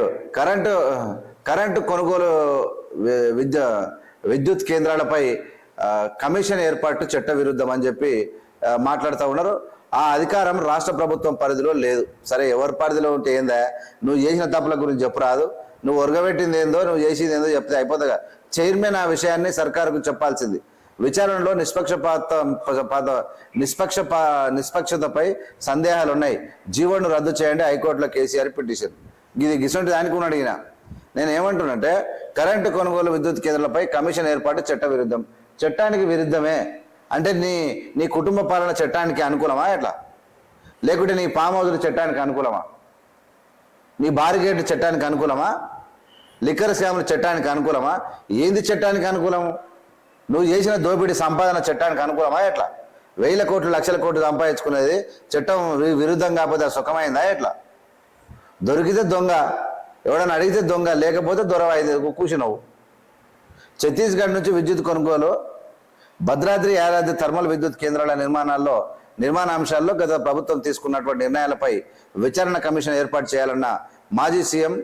Current current current కొనుగోలు విద్య విద్యుత్ కేంద్రాలపై commission ఏర్పాటు చట్ట విరుద్ధం అని చెప్పి మాట్లాడుతూ ఉన్నారు. ఆ అధికారం రాష్ట్ర ప్రభుత్వం పరిధిలో లేదు. సరే ఎవరి పరిధిలో ఉంటే ఏందా? నువ్వు చేసిన తప్పుల గురించి చెప్పరాదు నువ్వు ఒరగబెట్టింది ఏందో నువ్వు చేసింది ఏందో చెప్తే అయిపోతుందిగా చైర్మన్ ఆ విషయాన్ని సర్కారుకు చెప్పాల్సింది. విచారణలో నిష్పక్షపాత పాత- నిష్పక్షపా నిష్పక్షతపై సందేహాలు ఉన్నాయి జీవోను రద్దు చేయండి హైకోర్టులో కేసీఆర్ పిటిషన్. ఇది గిసంటి దానికి ఉన్నాడు అడిగిన. నేను ఏమంటున్నంటే కరెంటు కొనుగోలు విద్యుత్ కేంద్రాలపై కమిషన్ ఏర్పాటు చట్ట విరుద్ధం. చట్టానికి విరుద్ధమే. అంటే నీ నీ కుటుంబ పాలన చట్టానికి అనుకూలమా ఎట్లా? లేకుంటే నీ పామ్ హౌజుల చట్టానికి అనుకూలమా? నీ బారిగేట్ చట్టానికి అనుకూలమా? లిక్కర్ స్కాముల చట్టానికి అనుకూలమా? ఏంది చట్టానికి అనుకూలము? నువ్వు చేసిన దోపిడీ సంపాదన చట్టానికి అనుకూలమా ఎట్లా? వేల కోట్లు లక్షల కోట్లు సంపాదించుకునేది చట్టం విరుద్ధం కాకపోతే సుఖమైందా ఎట్లా? దొరికితే దొంగ ఎవడన్నా అడిగితే దొంగ లేకపోతే దొరవైంది కూర్చున్నావు. ఛత్తీస్గఢ్ నుంచి విద్యుత్ కొనుగోలు భద్రాద్రి యాదాద్రి థర్మల్ విద్యుత్ కేంద్రాల నిర్మాణాల్లో నిర్మాణ అంశాల్లో గత ప్రభుత్వం తీసుకున్నటువంటి నిర్ణయాలపై విచారణ కమిషన్ ఏర్పాటు చేయాలన్న మాజీ సీఎం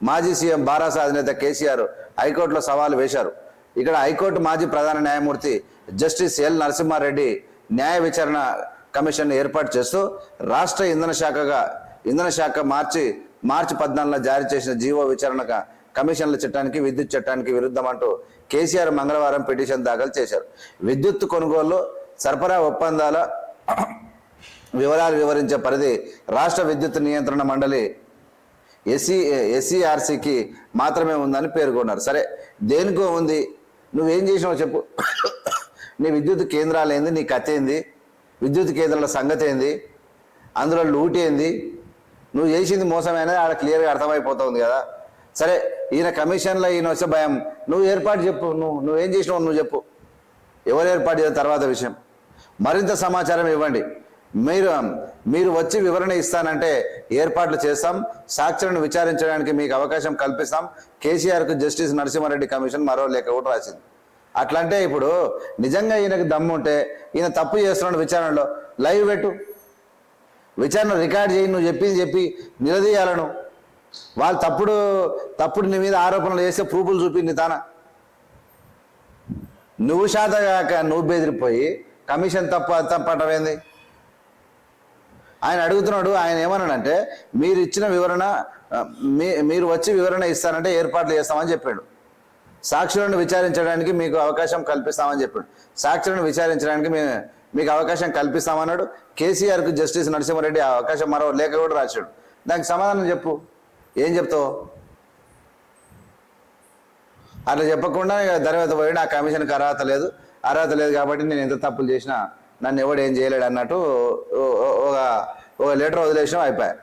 మాజీ సీఎం బారాస అధినేత కేసీఆర్ హైకోర్టులో సవాలు వేశారు. ఇక్కడ హైకోర్టు మాజీ ప్రధాన న్యాయమూర్తి జస్టిస్ ఎల్ నరసింహారెడ్డి న్యాయ విచారణ కమిషన్ ఏర్పాటు చేస్తూ రాష్ట్ర ఇంధన శాఖగా ఇంధన శాఖ మార్చి మార్చి పద్నాలుగున జారీ చేసిన జీవో విచారణ కమిషన్ల చట్టానికి విద్యుత్ చట్టానికి విరుద్ధం అంటూ కేసీఆర్ మంగళవారం పిటిషన్ దాఖలు చేశారు. విద్యుత్ కొనుగోలు సరఫరా ఒప్పందాల వివరాలు వివరించే పరిధి రాష్ట్ర విద్యుత్ నియంత్రణ మండలి ఎస్సీ ఎస్సీఆర్సీకి మాత్రమే ఉందని పేర్కొన్నారు. సరే దేనికో ఉంది. నువ్వేం చేసినావు చెప్పు. నీ విద్యుత్ కేంద్రాలు ఏంది? నీ కథ ఏంది? విద్యుత్ కేంద్రాల సంగతి ఏంది? అందులో లూట్ ఏంది? నువ్వు చేసింది మోసమైనా ఆడ క్లియర్గా అర్థమైపోతుంది కదా. సరే ఈయన కమిషన్లో ఈయన వచ్చే భయం. నువ్వు ఏర్పాటు చెప్పు నువ్వు నువ్వేం చేసినావు నువ్వు చెప్పు. ఎవరు ఏర్పాటు చేసిన తర్వాత విషయం. మరింత సమాచారం ఇవ్వండి. మీరు మీరు వచ్చి వివరణ ఇస్తానంటే ఏర్పాట్లు చేస్తాం. సాక్షులను విచారించడానికి మీకు అవకాశం కల్పిస్తాం. కేసీఆర్కు జస్టిస్ నరసింహారెడ్డి కమిషన్ మరో లేఖ కూడా రాసింది. అట్లంటే ఇప్పుడు నిజంగా ఈయనకు దమ్ము ఉంటే ఈయన తప్పు చేస్తున్నాడు విచారణలో. లైవ్ పెట్టు. విచారణ రికార్డ్ చేయి నువ్వు చెప్పింది చెప్పి నిలదీయాలను. వాళ్ళు తప్పుడు తప్పుడు నీ మీద ఆరోపణలు చేస్తే ప్రూఫ్లు చూపింది తాన? నువ్వు శాతగాక నువ్వు బెదిరిపోయి కమిషన్ తప్ప తప్పటమైంది ఆయన అడుగుతున్నాడు ఆయన ఏమన్నాడంటే మీరు ఇచ్చిన వివరణ మీ మీరు వచ్చి వివరణ ఇస్తానంటే ఏర్పాట్లు చేస్తామని చెప్పాడు. సాక్షులను విచారించడానికి మీకు అవకాశం కల్పిస్తామని చెప్పాడు. సాక్షులను విచారించడానికి మేము మీకు అవకాశం కల్పిస్తామన్నాడు. కేసీఆర్కు జస్టిస్ నరసింహారెడ్డి అవకాశం మరో లేఖ కూడా రాశాడు. దానికి సమాధానం చెప్పు. ఏం చెప్తావు? అట్లా చెప్పకుండా తర్వాత పోయి నా కమిషన్కి అర్హత లేదు. అర్హత లేదు కాబట్టి నేను ఎంత తప్పులు చేసినా నన్ను ఎవడు ఏం చేయలేడు అన్నట్టు ఒక ఒక లెటర్ వదిలేసినా అయిపోయాయి